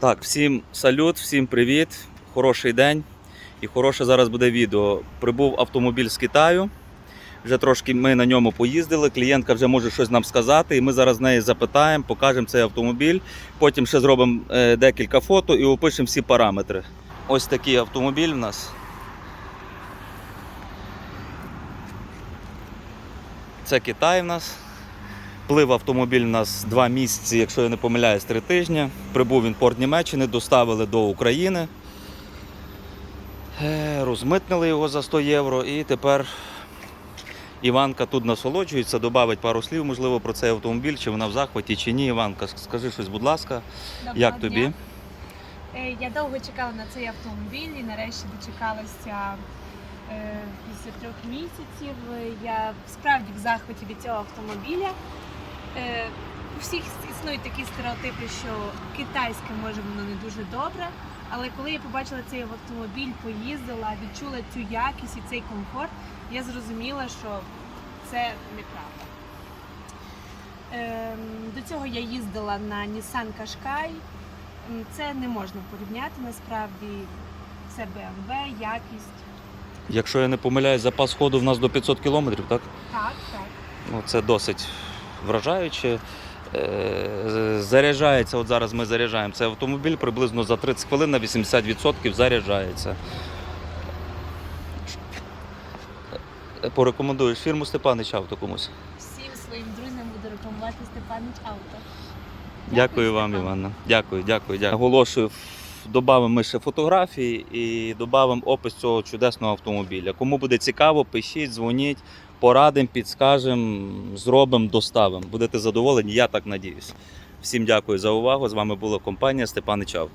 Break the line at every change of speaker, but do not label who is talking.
Так, всім салют, всім привіт, хороший день і хороше зараз буде відео. Прибув автомобіль з Китаю. Вже трошки ми на ньому поїздили. Клієнтка вже може щось нам сказати, і ми зараз з неї запитаємо, покажемо цей автомобіль. Потім ще зробимо е, декілька фото і опишемо всі параметри. Ось такий автомобіль в нас. Це Китай в нас. Плив автомобіль у нас два місяці, якщо я не помиляюсь, три тижні. Прибув він в порт Німеччини, доставили до України. Е, Розмитнили його за 100 євро і тепер Іванка тут насолоджується, додавить пару слів, можливо, про цей автомобіль, чи вона в захваті, чи ні. Іванка, скажи щось, будь ласка,
Доброго
як
дня.
тобі?
Е, Я довго чекала на цей автомобіль і нарешті дочекалася е, після трьох місяців. Я справді в захваті від цього автомобіля. Е, У всіх існують такі стереотипи, що китайське може воно не дуже добре. Але коли я побачила цей автомобіль, поїздила, відчула цю якість і цей комфорт, я зрозуміла, що це неправда. Ем, До цього я їздила на Nissan Qashqai. Це не можна порівняти насправді. Це BMW, якість.
Якщо я не помиляюсь, запас ходу в нас до 500 кілометрів, так?
Так, так.
Ну, це досить вражаюче. Заряджається, от зараз ми заряджаємо цей автомобіль приблизно за 30 хвилин на 80% заряджається. Порекомендуєш фірму Степанич авто комусь.
Всім своїм друзям буду рекомендувати Степанич авто.
Дякую, вам,
Степан.
Іванна. Дякую, дякую, дякую. Оголошую, додамо ми ще фотографії і додамо опис цього чудесного автомобіля. Кому буде цікаво, пишіть, дзвоніть, порадимо, підскажемо, зробимо, доставимо. Будете задоволені, я так надіюсь. Всім дякую за увагу. З вами була компанія Степан Авто.